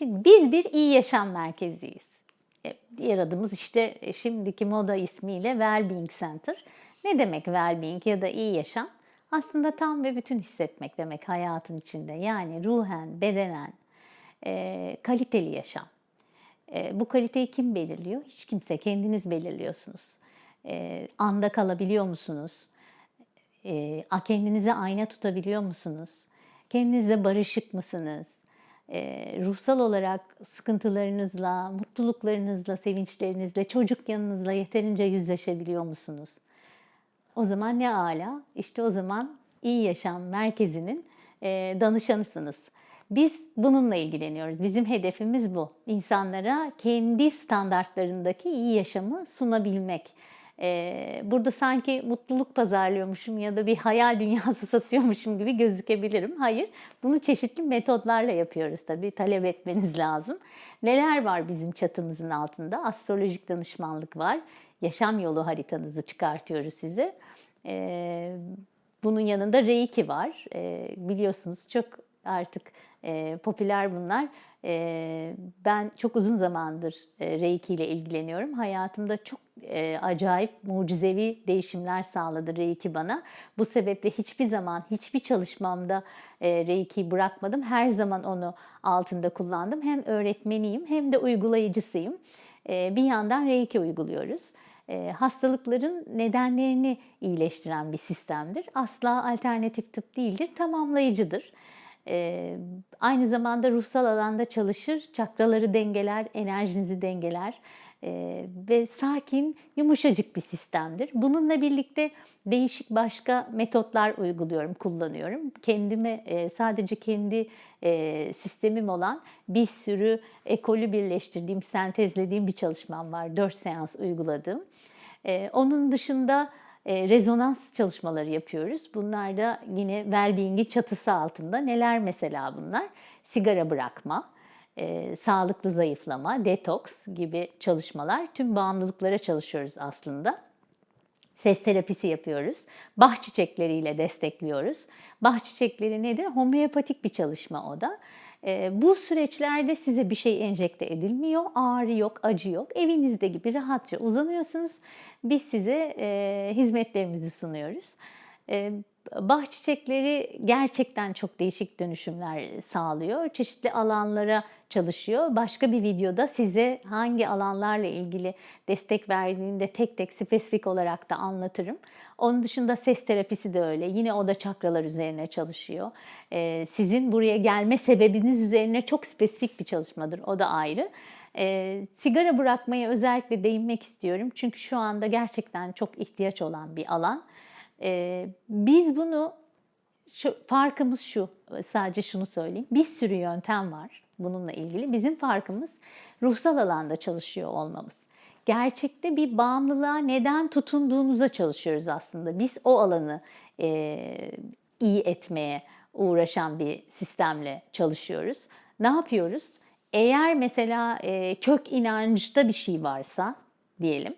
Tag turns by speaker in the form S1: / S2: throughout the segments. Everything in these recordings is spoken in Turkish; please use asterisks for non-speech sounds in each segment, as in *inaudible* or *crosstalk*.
S1: Şimdi biz bir iyi yaşam merkeziyiz. E, Diğer adımız işte e, şimdiki moda ismiyle Wellbeing Center. Ne demek well-being ya da iyi yaşam? Aslında tam ve bütün hissetmek demek hayatın içinde. Yani ruhen, bedenen, e, kaliteli yaşam. E, bu kaliteyi kim belirliyor? Hiç kimse. Kendiniz belirliyorsunuz. E, anda kalabiliyor musunuz? E, kendinize ayna tutabiliyor musunuz? Kendinizle barışık mısınız? Ruhsal olarak sıkıntılarınızla, mutluluklarınızla, sevinçlerinizle, çocuk yanınızla yeterince yüzleşebiliyor musunuz? O zaman ne ala? İşte o zaman iyi Yaşam Merkezi'nin danışanısınız. Biz bununla ilgileniyoruz. Bizim hedefimiz bu. İnsanlara kendi standartlarındaki iyi yaşamı sunabilmek. Burada sanki mutluluk pazarlıyormuşum ya da bir hayal dünyası *laughs* satıyormuşum gibi gözükebilirim. Hayır, bunu çeşitli metotlarla yapıyoruz tabii. Talep etmeniz lazım. Neler var bizim çatımızın altında? Astrolojik danışmanlık var. Yaşam yolu haritanızı çıkartıyoruz size. Bunun yanında Reiki var. Biliyorsunuz çok artık popüler bunlar. Ben çok uzun zamandır e, Reiki ile ilgileniyorum. Hayatımda çok e, acayip mucizevi değişimler sağladı Reiki bana. Bu sebeple hiçbir zaman hiçbir çalışmamda e, Reiki'yi bırakmadım. Her zaman onu altında kullandım. Hem öğretmeniyim hem de uygulayıcısıyım. E, bir yandan Reiki uyguluyoruz e, hastalıkların nedenlerini iyileştiren bir sistemdir. Asla alternatif tıp değildir, tamamlayıcıdır. E, aynı zamanda ruhsal alanda çalışır, çakraları dengeler, enerjinizi dengeler ve sakin, yumuşacık bir sistemdir. Bununla birlikte değişik başka metotlar uyguluyorum, kullanıyorum. Kendime e, sadece kendi e, sistemim olan bir sürü ekolü birleştirdiğim, sentezlediğim bir çalışmam var. 4 seans uyguladığım. E, onun dışında rezonans çalışmaları yapıyoruz. Bunlar da yine well-being'in çatısı altında. Neler mesela bunlar? Sigara bırakma, e, sağlıklı zayıflama, detoks gibi çalışmalar. Tüm bağımlılıklara çalışıyoruz aslında. Ses terapisi yapıyoruz. Bah çiçekleriyle destekliyoruz. Bah çiçekleri nedir? Homeopatik bir çalışma o da. E, bu süreçlerde size bir şey enjekte edilmiyor. Ağrı yok, acı yok. Evinizde gibi rahatça uzanıyorsunuz. Biz size e, hizmetlerimizi sunuyoruz. E, bah çiçekleri gerçekten çok değişik dönüşümler sağlıyor. Çeşitli alanlara çalışıyor. Başka bir videoda size hangi alanlarla ilgili destek verdiğini de tek tek spesifik olarak da anlatırım. Onun dışında ses terapisi de öyle. Yine o da çakralar üzerine çalışıyor. Ee, sizin buraya gelme sebebiniz üzerine çok spesifik bir çalışmadır. O da ayrı. Ee, sigara bırakmaya özellikle değinmek istiyorum. Çünkü şu anda gerçekten çok ihtiyaç olan bir alan. Ee, biz bunu şu farkımız şu, sadece şunu söyleyeyim. Bir sürü yöntem var bununla ilgili. Bizim farkımız ruhsal alanda çalışıyor olmamız. Gerçekte bir bağımlılığa neden tutunduğunuza çalışıyoruz aslında. Biz o alanı e, iyi etmeye uğraşan bir sistemle çalışıyoruz. Ne yapıyoruz? Eğer mesela e, kök inançta bir şey varsa diyelim,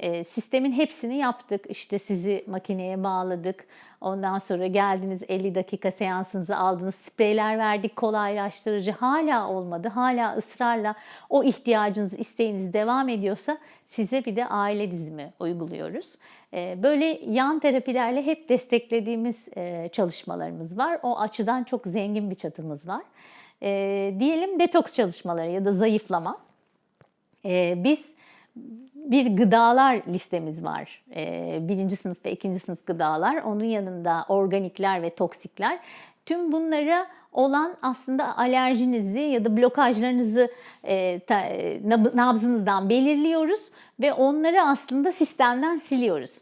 S1: e, sistemin hepsini yaptık. İşte sizi makineye bağladık. Ondan sonra geldiniz 50 dakika seansınızı aldınız. Spreyler verdik kolaylaştırıcı. Hala olmadı. Hala ısrarla o ihtiyacınız, isteğiniz devam ediyorsa size bir de aile dizimi uyguluyoruz. E, böyle yan terapilerle hep desteklediğimiz e, çalışmalarımız var. O açıdan çok zengin bir çatımız var. E, diyelim detoks çalışmaları ya da zayıflama. Biz bir gıdalar listemiz var. Ee, birinci sınıf ve ikinci sınıf gıdalar. Onun yanında organikler ve toksikler. Tüm bunlara olan aslında alerjinizi ya da blokajlarınızı e, e, nab- nabzınızdan belirliyoruz ve onları aslında sistemden siliyoruz.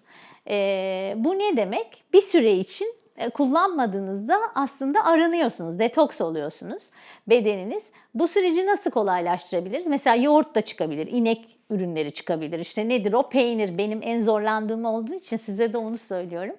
S1: E, bu ne demek? Bir süre için kullanmadığınızda aslında aranıyorsunuz, detoks oluyorsunuz bedeniniz. Bu süreci nasıl kolaylaştırabiliriz? Mesela yoğurt da çıkabilir, inek ürünleri çıkabilir. İşte nedir o? Peynir benim en zorlandığım olduğu için size de onu söylüyorum.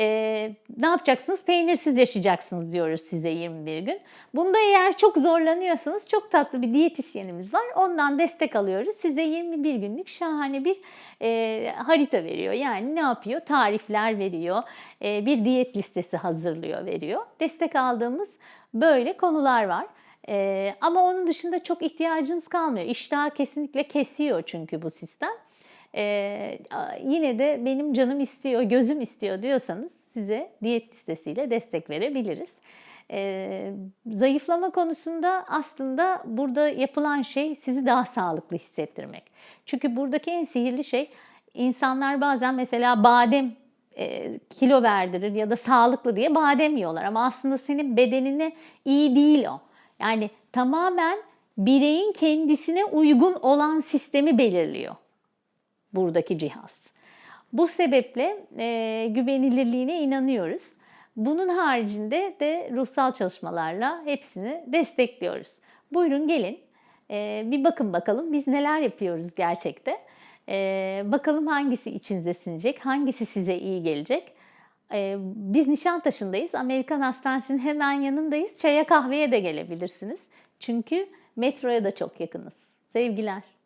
S1: Ee, ne yapacaksınız? Peynirsiz yaşayacaksınız diyoruz size 21 gün. Bunda eğer çok zorlanıyorsanız çok tatlı bir diyetisyenimiz var. Ondan destek alıyoruz. Size 21 günlük şahane bir e, harita veriyor. Yani ne yapıyor? Tarifler veriyor. E, bir diyet listesi hazırlıyor, veriyor. Destek aldığımız böyle konular var. Ee, ama onun dışında çok ihtiyacınız kalmıyor. İştahı kesinlikle kesiyor çünkü bu sistem. Ee, yine de benim canım istiyor, gözüm istiyor diyorsanız size diyet listesiyle destek verebiliriz. Ee, zayıflama konusunda aslında burada yapılan şey sizi daha sağlıklı hissettirmek. Çünkü buradaki en sihirli şey insanlar bazen mesela badem e, kilo verdirir ya da sağlıklı diye badem yiyorlar ama aslında senin bedenine iyi değil o. Yani tamamen bireyin kendisine uygun olan sistemi belirliyor buradaki cihaz. Bu sebeple e, güvenilirliğine inanıyoruz. Bunun haricinde de ruhsal çalışmalarla hepsini destekliyoruz. Buyurun gelin e, bir bakın bakalım biz neler yapıyoruz gerçekte. E, bakalım hangisi içinize sinecek, hangisi size iyi gelecek. E, biz Nişantaşı'ndayız. Amerikan Hastanesi'nin hemen yanındayız. Çaya kahveye de gelebilirsiniz. Çünkü metroya da çok yakınız. Sevgiler.